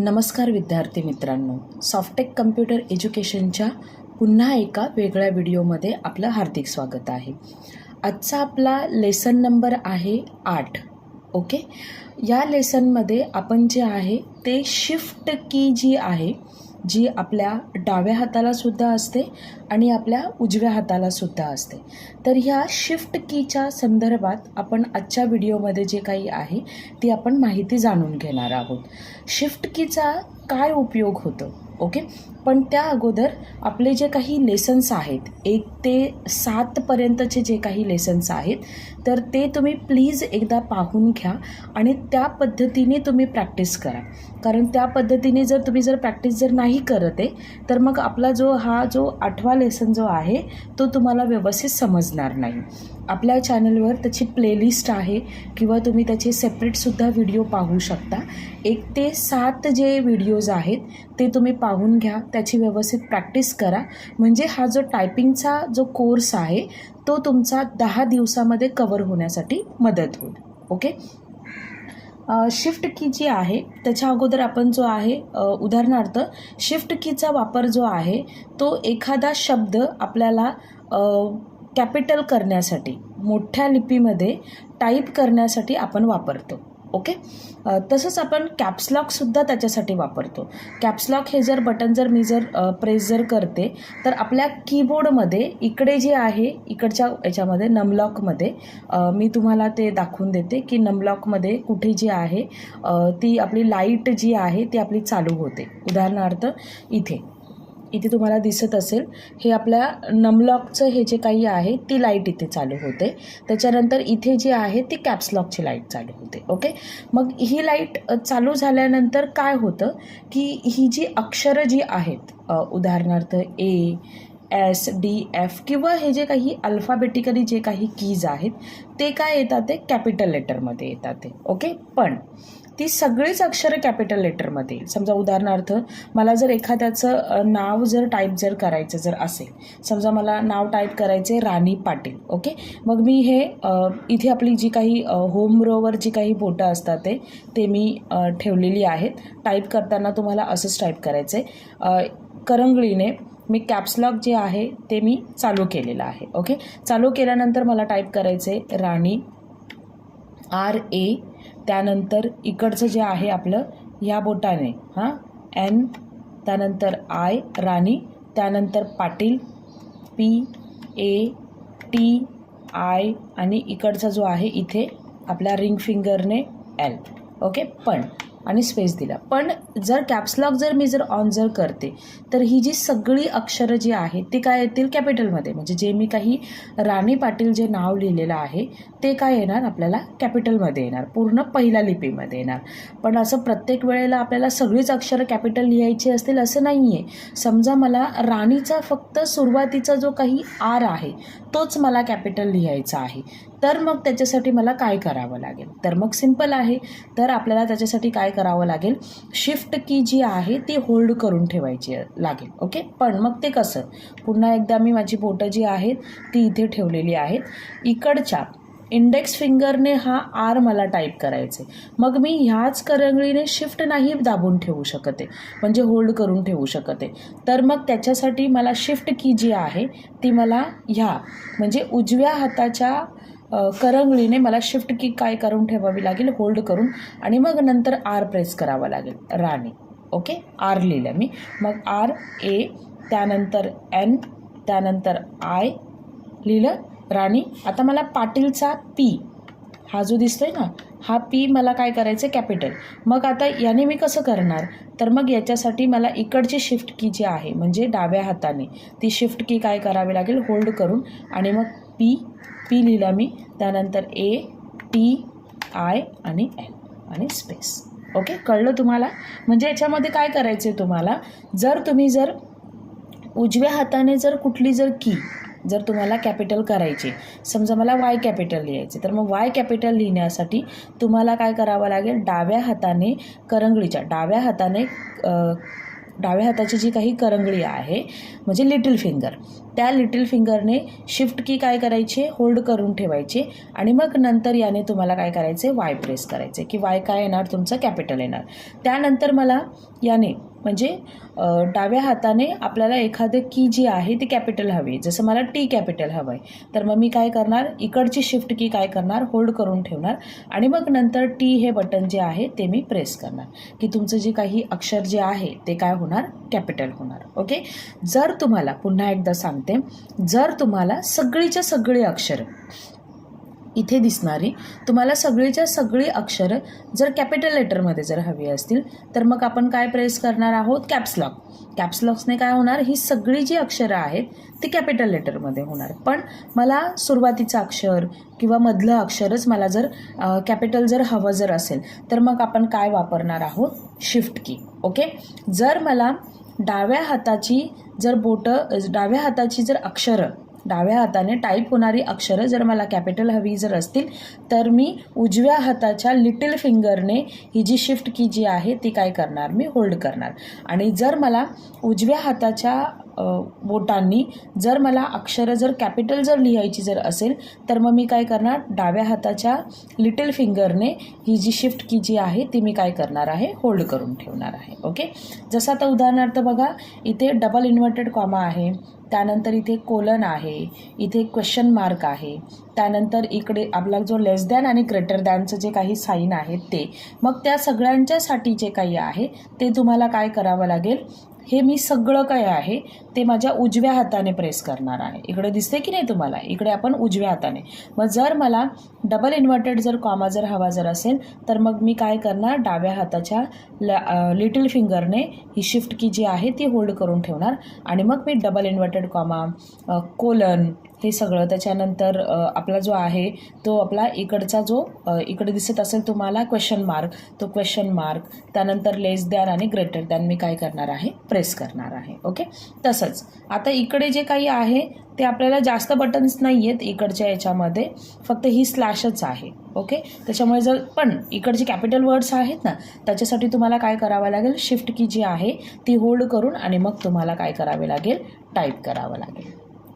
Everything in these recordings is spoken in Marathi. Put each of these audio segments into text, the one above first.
नमस्कार विद्यार्थी मित्रांनो. सॉफ्टेक कम्प्युटर एज्युकेशनच्या पुन्हा एका वेगळ्या व्हिडिओमध्ये आपलं हार्दिक स्वागत आहे. आजचा आपला लेसन नंबर आहे आठ. ओके? या लेसनमध्ये आपण जे आहे ते शिफ्ट की जी आहे जी आपल्या डाव्या हाताला सुद्धा असते आणि आपल्या उजव्या हाताला सुद्धा असते. तर ह्या शिफ्ट कीच्या संदर्भात आपण आजच्या व्हिडिओमध्ये जे काही आहे ती आपण माहिती जाणून घेणार आहोत. शिफ्ट कीचा काय उपयोग होतो? ओके? पण त्या अगोदर आपले जे काही लेसन्स आहेत एक ते सातपर्यंतचे जे काही लेसन्स आहेत तर ते तुम्ही प्लीज एकदा पाहून घ्या आणि त्या पद्धतीने तुम्ही प्रॅक्टिस करा. कारण त्या पद्धतीने जर तुम्ही जर प्रॅक्टिस जर नाही करत आहे तर मग आपला जो हा जो आठवा लेसन जो आहे तो तुम्हाला व्यवस्थित समजणार नाही. आपल्या चॅनलवर त्याची प्लेलिस्ट आहे किंवा तुम्ही त्याचे सेपरेटसुद्धा व्हिडिओ पाहू शकता. एक ते सात जे व्हिडिओज आहेत ते तुम्ही पा पाहून घ्या त्याची व्यवस्थित प्रॅक्टिस करा. म्हणजे हा जो टायपिंगचा जो कोर्स आहे तो तुमचा दहा दिवसामध्ये कवर होण्यासाठी मदत होईल. ओके शिफ्ट की जी आहे त्याच्या अगोदर आपण जो आहे उदाहरणार्थ शिफ्ट कीचा वापर जो आहे तो एखादा शब्द आपल्याला कॅपिटल करण्यासाठी मोठ्या लिपीमध्ये टाईप करण्यासाठी आपण वापरतो. ओके? तसंच आपण कॅप्सलॉकसुद्धा त्याच्यासाठी वापरतो. कॅप्सलॉक हे जर बटन जर मी जर प्रेस जर करते तर आपल्या कीबोर्डमध्ये इकडे जे आहे इकडच्या याच्यामध्ये नमलॉकमध्ये मी तुम्हाला ते दाखवून देते की नमलॉकमध्ये कुठे जी आहे ती आपली लाइट जी आहे ती आपली चालू होते. उदाहरणार्थ इथे. इथे तुम्हाला दिसत असेल हे आपल्या नमलॉकचं हे जे काही आहे ती लाइट इथे चालू होते. त्याच्यानंतर इथे जी आहे ती कॅप्सलॉकची लाइट चालू होते. ओके मग ही लाइट चालू झाल्यानंतर काय होतं की ही जी अक्षरं जी आहेत उदाहरणार्थ ए एस डी एफ किंवा हे जे काही अल्फाबेटिकली जे काही कीज आहेत ते काय येतात ते? कॅपिटल लेटरमध्ये येतात ते. ओके पण ती सगळीच अक्षरं कॅपिटल लेटरमध्ये समजा उदाहरणार्थ मला जर एखाद्याचं नाव जर टाईप जर करायचं जर असेल समजा मला नाव टाईप करायचे राणी पाटील ओके मग मी हे इथे आपली जी काही होम रोवर जी काही बोटं असतात ते ते मी ठेवलेली आहेत. टाईप करताना तुम्हाला असंच टाईप करायचं आहे करंगळीने मी कॅप्सलॉक जे आहे ते मी चालू केलेलं आहे ओके चालू केल्यानंतर मला टाईप करायचं आहे राणी आर ए त्यानंतर इकडचं जे आहे आपलं ह्या बोटाने हां? एन त्यानंतर आय राणी त्यानंतर Patil P A T I आणि इकडचा जो आहे इथे आपल्या रिंग फिंगरने एल. ओके? पण आणि स्पेस दिला. पण जर कॅप्सलॉक जर मी जर ऑन जर करते तर ही जी सगळी अक्षरं जी आहेत ती काय येतील? कॅपिटलमध्ये म्हणजे जे मी काही राणी पाटील जे नाव लिहिलेलं आहे ते काय येणार? आपल्याला कॅपिटलमध्ये येणार. पूर्ण पहिल्या लिपीमध्ये येणार. पण असं प्रत्येक वेळेला आपल्याला सगळीच अक्षरं कॅपिटल लिहायची असतील असं नाही आहे समजा मला राणीचा फक्त सुरुवातीचा जो काही आर आहे तोच मला कॅपिटल लिहायचा आहे. तर मग त्याच्यासाठी मला काय करावं लागेल? तर मग सिंपल आहे. तर आपल्याला त्याच्यासाठी काय करावं लागेल. शिफ्ट की जी आहे ती होल्ड करून ठेवायची लागेल. ओके पण मग ते कसं? पुन्हा एकदा मी माझी बोटं जी आहेत ती इथे ठेवलेली आहेत. इकडच्या इंडेक्स फिंगरने हा आर मला टाईप करायचे. मग मी ह्याच करंगळीने शिफ्ट नाही दाबून ठेवू शकते. म्हणजे होल्ड करून ठेवू शकते. तर मग त्याच्यासाठी मला शिफ्ट की जी आहे ती मला ह्या म्हणजे उजव्या हाताच्या करंगळीने मला शिफ्ट की काय करून ठेवावी लागेल? होल्ड करून आणि मग नंतर आर प्रेस करावा लागेल. राणी. ओके आर लिहिलं मी. मग आर ए त्यानंतर एन त्यानंतर आय लिहिलं. राणी आता मला पाटीलचा पी हा जो दिसतोय ना हा पी मला काय करायचं आहे कॅपिटल मग आता याने मी कसं करणार? तर मग याच्यासाठी मला इकडची शिफ्ट की जी आहे म्हणजे डाव्या हाताने ती शिफ्ट की काय करावी लागेल? होल्ड करून आणि मग पी पी लिहिला मी. त्यानंतर ए टी आय आणि एल आणि स्पेस ओके कळलं तुम्हाला? म्हणजे याच्यामध्ये काय करायचं आहे तुम्हाला? जर तुम्ही जर उजव्या हाताने जर कुठली जर की जर तुम्हाला कॅपिटल करायची समजा मला वाय कॅपिटल लिहायचे तर मग वाय कॅपिटल लिहिण्यासाठी तुम्हाला काय करावं लागेल? डाव्या हाताने करंगळीच्या डाव्या हाताने डाव्या हाताची जी काही करंगळी आहे म्हणजे लिटिल फिंगर त्या लिटिल फिंगरने शिफ्ट की काय करायची? होल्ड करून ठेवायची आणि मग नंतर याने तुम्हाला काय करायचे? वाय प्रेस करायचे की वाय काय येणार? तुमचं कॅपिटल येणार. त्यानंतर मला याने म्हणजे डाव्या हाताने आपल्याला एखादं की जी आहे ती कॅपिटल हवी. जसं मला टी कॅपिटल हवं आहे तर मग मी काय करणार? इकडची शिफ्ट की काय करणार? होल्ड करून ठेवणार. आणि मग नंतर टी हे बटन जे आहे ते मी प्रेस करणार. की तुमचं जे काही अक्षर जे आहे ते काय होणार? कॅपिटल होणार. ओके? जर तुम्हाला पुन्हा एकदा सांगते. जर तुम्हाला सगळीच्या सगळी अक्षरं इथे दिसणारी. तुम्हाला सगळीच्या सगळी अक्षरं जर कॅपिटल लेटरमध्ये जर हवी असतील तर मग आपण काय प्रेस करणार आहोत? कॅप्सलॉक कॅप्सलॉक्सने काय होणार? ही सगळी जी अक्षरं आहेत ती कॅपिटल लेटरमध्ये होणार. पण मला सुरुवातीचं अक्षर किंवा मधलं अक्षरच मला जर कॅपिटल जर हवं जर असेल तर मग आपण काय वापरणार आहोत? शिफ्ट की ओके जर मला डाव्या हाताची जर बोटं डाव्या हाताची जर अक्षरं डाव्या हाताने टाईप होणारी अक्षरं जर मला कॅपिटल हवी जर असतील तर मी उजव्या हाताच्या लिटिल फिंगरने ही जी शिफ्ट की जी आहे ती काय करणार? मी होल्ड करणार. आणि जर मला उजव्या हाताच्या बोटांनी. जर मला अक्षरं जर कॅपिटल जर लिहायची जर असेल तर मग मी काय करणार? डाव्या हाताच्या लिटिल फिंगरने ही जी शिफ्ट की जी आहे ती मी काय करणार आहे? होल्ड करून ठेवणार आहे. ओके जसं आता उदाहरणार्थ बघा इथे डबल इन्व्हर्टेड कॉमा आहे. त्यानंतर इथे कोलन आहे. इथे क्वेश्चन मार्क आहे. त्यानंतर इकडे आपला जो लेस दॅन आणि ग्रेटर दॅनचं जे काही साईन आहेत ते. मग त्या सगळ्यांच्यासाठी जे काही आहे ते तुम्हाला काय करावं लागेल? हे मी सगळं काय आहे ते माझ्या उजव्या हाताने प्रेस करणार आहे. इकडे दिसते की नाही तुम्हाला? इकडे आपण उजव्या हाताने. मग जर मला डबल इन्व्हर्टेड जर कॉमा जर हवा जर असेल तर मग मी काय करणार? डाव्या हाताच्या ल लिटिल फिंगरने ही शिफ्ट की जी आहे ती होल्ड करून ठेवणार. आणि मग मी डबल इन्व्हर्टेड कॉमा कोलन हे सगळं. त्याच्यानंतर आपला जो आहे तो आपला इकडचा जो इकडे दिसत असेल तुम्हाला क्वेश्चन मार्क तो क्वेश्चन मार्क त्यानंतर लेस दॅन आणि ग्रेटर दॅन मी काय करणार आहे? प्रेस करणार आहे. ओके तसंच. आता इकडे जे काही आहे ते आपल्याला जास्त बटन्स नाही आहेत इकडच्या याच्यामध्ये. फक्त ही स्लॅशच आहे. ओके त्याच्यामुळे जर पण इकडचे कॅपिटल वर्ड्स आहेत ना त्याच्यासाठी तुम्हाला काय करावं लागेल? शिफ्ट की जी आहे ती होल्ड करून आणि मग तुम्हाला काय करावे लागेल? टाईप करावं लागेल.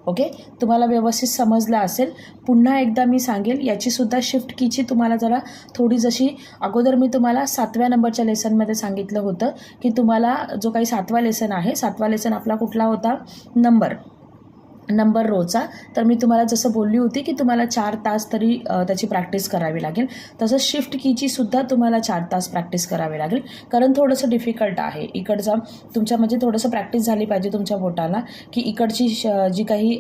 ओके तुम्हाला व्यवस्थित समजलं असेल. पुन्हा एकदा मी सांगेल याचीसुद्धा शिफ्ट कीची तुम्हाला जरा थोडी जशी अगोदर मी तुम्हाला सातव्या नंबरच्या लेसनमध्ये सांगितलं होतं की तुम्हाला जो काही सातवा लेसन आहे सातवा लेसन आपला कुठला होता? नंबर नंबर रोचा. तर मी तुम्हाला जसं बोलली होती की तुम्हाला चार तास तरी त्याची प्रॅक्टिस करावी लागेल. तसं शिफ्ट कीची सुद्धा तुम्हाला चार तास प्रॅक्टिस करावी लागेल. कारण थोडंसं डिफिकल्ट आहे. इकडचा तुमच्या म्हणजे थोडंसं प्रॅक्टिस झाली पाहिजे तुमच्या बोटाला की इकडची श- जी काही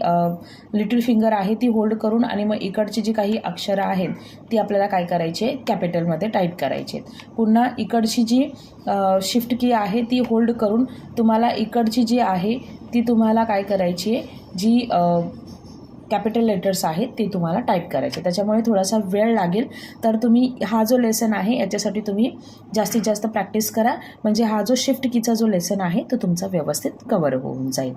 लिटिल फिंगर आहे ती होल्ड करून आणि मग इकडची जी काही अक्षरं आहेत ती आपल्याला काय करायची? आहे कॅपिटलमध्ये टाईप करायची. आहेत पुन्हा इकडची जी शिफ्ट की आहे ती होल्ड करून तुम्हाला इकडची जी आहे ती तुम्हाला काय करायची आहे? जी कॅपिटल लेटर्स आहेत ती तुम्हाला टाईप करायचे त्याच्यामुळे थोडासा वेळ लागेल. तर तुम्ही हा जो लेसन आहे याच्यासाठी तुम्ही जास्तीत जास्त प्रॅक्टिस करा. म्हणजे हा जो शिफ्ट कीचा जो लेसन आहे तो तुमचा व्यवस्थित कवर होऊन जाईल.